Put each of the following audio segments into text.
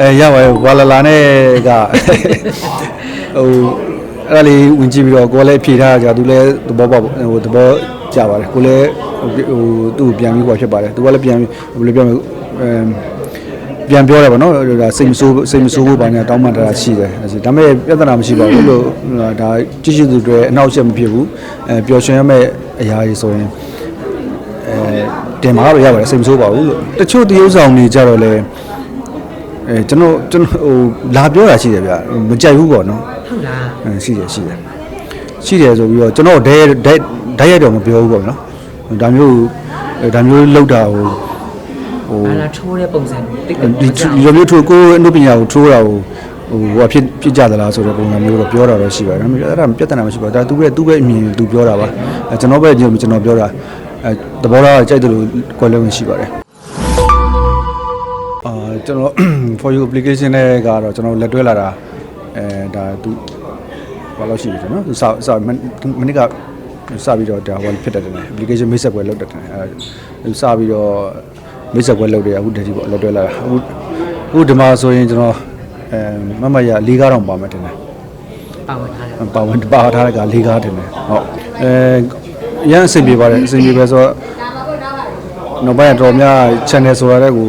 အဲရပါတယ်ဝါလာလာနဲ့ကဟိုအဲ့ဒါလေးဝင်ကြည့်ပြီးတော့ကိုယ်လည်းဖြေထားကြသူလည်းသဘောပေါက်ဟိုသဘောကျပါတယ်ကိုယ်လည်းဟိုသူ့ကိုပြန်ပြီးကွာဖြစ်ပါတယ်သူကလည်းပြန်ဘယ်လိုပြောမလဲအဲပြန်ပြောတယ်ဗောနော်ဒါစိတ်မဆိုးစိတ်မဆိုးဖို့ဘာညာတောင်းပန်တာရှိတယ်ဒါပေမဲ့ပြဿနာမရှိပါဘူးလို့ဒါကြည့်ရှုသူတွေအနောက်ချက်မဖြစ်ဘူးအဲပျော်ရွှင်ရမယ့်အရာကြီးဆိုရင်အဲတင်မှာတော့ရပါတယ်စိတ်မဆိုးပါဘူးလို့တချို့တရုပ်ဆောင်တွေကြတော့လေ အဲကျွန်တော်ကျွန်တော်ဟိုလာပြောတာရှိတယ်ဗျမကြိုက်ဘူးပေါ့နော်ဟုတ်လားအဲရှိတယ်ရှိတယ်ရှိတယ်ဆိုပြီးတော့ကျွန်တော်ဒဲဒဲဓာတ်ရိုက်တော့မပြောဘူးပေါ့နော်ဒါမျိုးအဲဒါမျိုးလောက်တာဟိုဟိုဘာလာထိုးတဲ့ပုံစံတိတ်ဒီတိတ်ဒီလိုမျိုးထိုးကိုယ်အနုပညာကိုထိုးတာကိုဟိုဟိုဖြစ်ဖြစ်ကြသလားဆိုတဲ့ပုံစံမျိုးတော့ပြောတာတော့ရှိပါတယ်ဒါပေမဲ့အဲ့ဒါပြဿနာမရှိပါဘူးဒါသူပဲသူပဲအမြင်သူပြောတာပါအဲကျွန်တော်ပဲကျွန်တော်ပြောတာအဲသဘောထားကြိုက်တယ်လို့ကွယ်လုံးရှိပါတယ် အာကျွန်တော် for you application နဲ့ကတော့ကျွန်တော်လက်တွဲလာတာအဲဒါသူဘာလို့ရှိပြီကျွန်တော်သူစစမနစ်ကစပြီးတော့ဒါဟိုဖြစ်တယ်တယ် application မိတ်ဆက်ပွဲလုပ်တတ်တယ်အဲသူစပြီးတော့မိတ်ဆက်ပွဲလုပ်တယ်အခုတည်းဒီပေါ့လက်တွဲလာတာအခုအခုဒီမှာဆိုရင်ကျွန်တော်အဲမမရ၄ကားတော့ပါမယ်တင်တယ်ပါဝင်ထားတယ်ပါဝင်ပါထားတဲ့က၄ကားတင်တယ်ဟုတ်အဲရမ်းအဆင်ပြေပါတယ်အဆင်ပြေပဲဆိုတော့နောက်ပိုင်းတော့များ channel ဆိုတာတဲ့ကို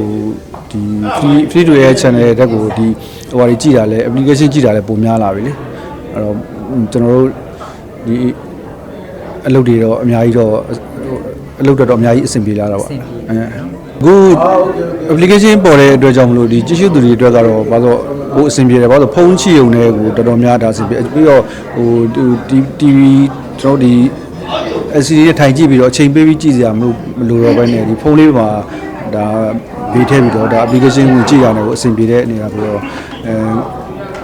ဒီ free free to air channel တဲ့ကိုဒီဟိုဟာကြီးကြည့်တာလဲ application ကြည့်တာလဲပုံများလာပြီလေအဲ့တော့ကျွန်တော်တို့ဒီအလုပ်တွေတော့အများကြီးတော့အလုပ်တွေတော့အများကြီးအဆင်ပြေလာတာပေါ့အဲအခု application ပေါ်တဲ့အတွက်ကြောင့်မလို့ဒီကြည့်ရှုသူတွေအတွက်ကတော့ဘာလို့ဟိုအဆင်ပြေတယ်ဘာလို့ဖုန်းချီုံနဲ့ကိုတော်တော်များဒါအဆင်ပြေပြီးတော့ဟိုဒီ TV ကျွန်တော်ဒီ LCD နဲ့ထိုင်ကြည့်ပြီးတော့အချိန်ပေးပြီးကြည့်စရာမလိုမလိုတော့ဘဲနဲ့ဒီဖုန်းလေးမှာဒါ ဘေးထည့်ပြီးတော့ဒါ application ကိုကြည့်ရတယ်ကိုအဆင်ပြေတဲ့အနေနဲ့ပြီးတော့အဲ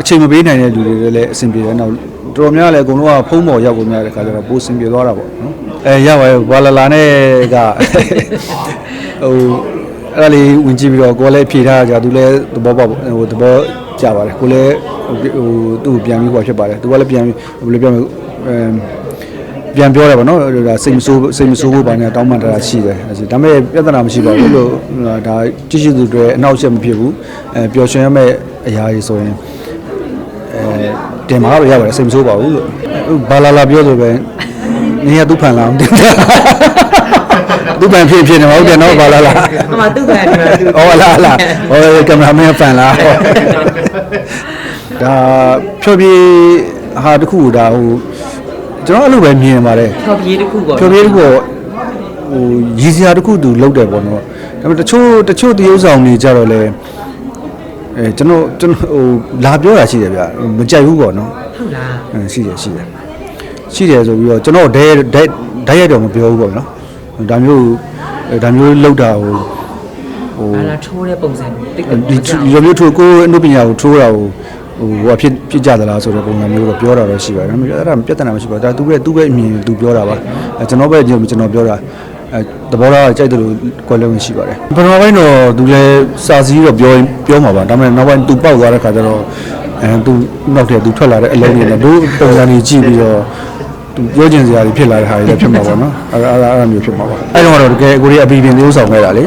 အချိန်မပေးနိုင်တဲ့လူတွေလည်းအဆင်ပြေတယ်နောက်တော်တော်များလည်းအကုန်လုံးကဖုန်းပေါ်ရောက်ကုန်များတဲ့ခါကျတော့ပိုအဆင်ပြေသွားတာပေါ့နော်အဲရပါတယ်ဝါလာလာနဲ့ကဟိုအဲ့ဒါလေးဝင်ကြည့်ပြီးတော့ကိုယ်လည်းဖြေထားကြသူလည်းသဘောပေါက်ဟိုသဘောကျပါတယ်ကိုယ်လည်းဟိုသူ့ကိုပြန်ပြီးကွာဖြစ်ပါတယ်သူကလည်းပြန်ဘယ်လိုပြောမလဲအဲ ပြန်ပြောတယ်ဗောနော်ဒါစိတ်မဆိုးစိတ်မဆိုးဖို့ဘာညာတောင်းပန်တာရှိတယ်ဒါပေမဲ့ပြဿနာမရှိပါဘူးလို့ဒါကြည့်ရှုသူတွေအနောက်ချက်မဖြစ်ဘူးအဲပျော်ရွှင်ရမယ့်အရာကြီးဆိုရင်အဲတင်မှာတော့ရပါတယ်စိတ်မဆိုးပါဘူးလို့ဘာလာလာပြောဆိုပဲနေရသူဖန်လာမသိဘူးသူဖန်ဖြစ်ဖြစ်နေမှာဟုတ်တယ်နော်ဘာလာလာအမသူ့ဘာဒီမှာသူဟောလာလာဟောကင်မရာမန်ဖန်လာဒါဖြောပြေဟာတခုဒါဟို ကျွန်တော်အဲ့လိုပဲမြင်ပါတယ်ဖြောပြေးတစ်ခုပေါ့ဖြောပြေတခုဟိုရည်စရာတခုသူလောက်တယ်ပေါ့နော်ဒါပေမဲ့တချို့တချို့တရုပ်ဆောင်တွေကြတော့လေအဲကျွန်တော်ကျွန်တော်ဟိုလာပြောတာရှိတယ်ဗျမကြိုက်ဘူးပေါ့နော်ဟုတ်လားအဲရှိတယ်ရှိတယ်ရှိတယ်ဆိုပြီးတော့ကျွန်တော်ဒဲဒဲဓာတ်ရိုက်တော့မပြောဘူးပေါ့နော်ဒါမျိုးဒါမျိုးလောက်တာဟိုဟိုဘာလာထိုးတဲ့ပုံစံတိတ်ဒီဒီလိုမျိုးထိုးကိုယ်အနုပညာကိုထိုးတာကို ဟိုဟိုဖြစ်ဖြစ်ကြသလားဆိုတဲ့ပုံစံမျိုးတော့ပြောတာတော့ရှိပါတယ်ဒါပေမဲ့အဲ့ဒါပြဿနာမရှိပါဘူးဒါသူပဲသူပဲအမြင်သူပြောတာပါအဲကျွန်တော်ပဲကျွန်တော်ပြောတာအဲသဘောထားကြိုက်တယ်လို့ကွယ်လုံးရှိပါတယ်ပထမပိုင်းတော့သူလည်းစာစည်းတော့ပြောပြောမှာပါဒါပေမဲ့နောက်ပိုင်းသူပောက်သွားတဲ့ခါကျတော့အဲသူနောက်ထပ်သူထွက်လာတဲ့အလုံးတွေနဲ့တို့ပုံစံကြီးကြည့်ပြီးတော့သူပြောကျင်စရာတွေဖြစ်လာတဲ့ဟာတွေလည်းဖြစ်မှာပေါ့နော်အဲ့ဒါအဲ့ဒါအဲ့ဒါမျိုးဖြစ်မှာပါအဲ့တော့တော့တကယ်ကိုရီးအပီပင်သေးဆောင်ခဲ့တာလေ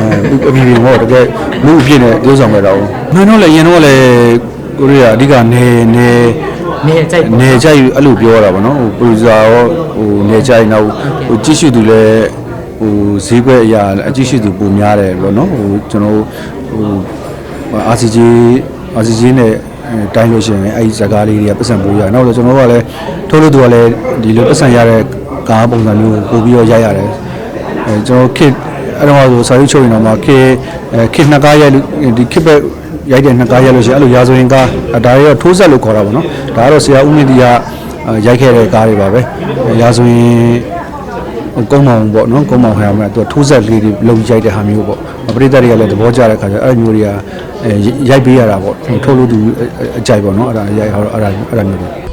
အဲအပီပင်တော့တကယ်လူအဖြစ်နဲ့သေးဆောင်ခဲ့တာဟုတ်မှန်တော့လည်းရင်တော့လည်း ကိုရီးကအဓိကနေနေနေကြိုက်ပေါ့နေကြိုက်အဲ့လိုပြောတာဗောနော်ဟိုပရိုဂျူဆာရောဟိုနေကြိုက်နောက်ဟိုကြည့်ရှုသူလည်းဟိုဈေးကွက်အရာအကြည့်ရှုသူပုံများတယ်ဗောနော်ဟိုကျွန်တော်ဟို RCG RCG နဲ့အဲတိုင်းလို့ရှိရင်အဲ့ဒီဇာကားလေးတွေကပတ်စံပိုးရတယ်နောက်တော့ကျွန်တော်တို့ကလည်းထုတ်လို့သူကလည်းဒီလိုပတ်စံရတဲ့ကားပုံစံမျိုးပို့ပြီးတော့ရိုက်ရတယ်အဲကျွန်တော်ခစ်အဲ့တော့ဆိုစာရေးချုပ်ရင်တော့မှခစ်အဲခစ်နှစ်ကားရိုက်လို့ဒီခစ်ပဲ ရိုက်တဲ့နှစ်ကားရိုက်လို့ရှိရင်အဲ့လိုရာဇဝင်ကားအဲဒါတွေတော့ထိုးဆက်လို့ခေါ်တာပေါ့နော်ဒါကတော့ဆရာဦးမြင့်တီကအဲရိုက်ခဲ့တဲ့ကားတွေပါပဲအဲရာဇဝင်ဟိုကုန်းမောင်ပေါ့နော်ကုန်းမောင်ဟဲ့မှာသူကထိုးဆက်လေးတွေလုံရိုက်တဲ့ဟာမျိုးပေါ့ပရိသတ်တွေကလည်းသဘောကျတဲ့ခါကျအဲ့ဒီမျိုးတွေကအဲရိုက်ပေးရတာပေါ့ထုတ်လို့သူအကြိုက်ပေါ့နော်အဲ့ဒါရိုက်ဟောအဲ့ဒါအဲ့ဒါမျိုးတွေ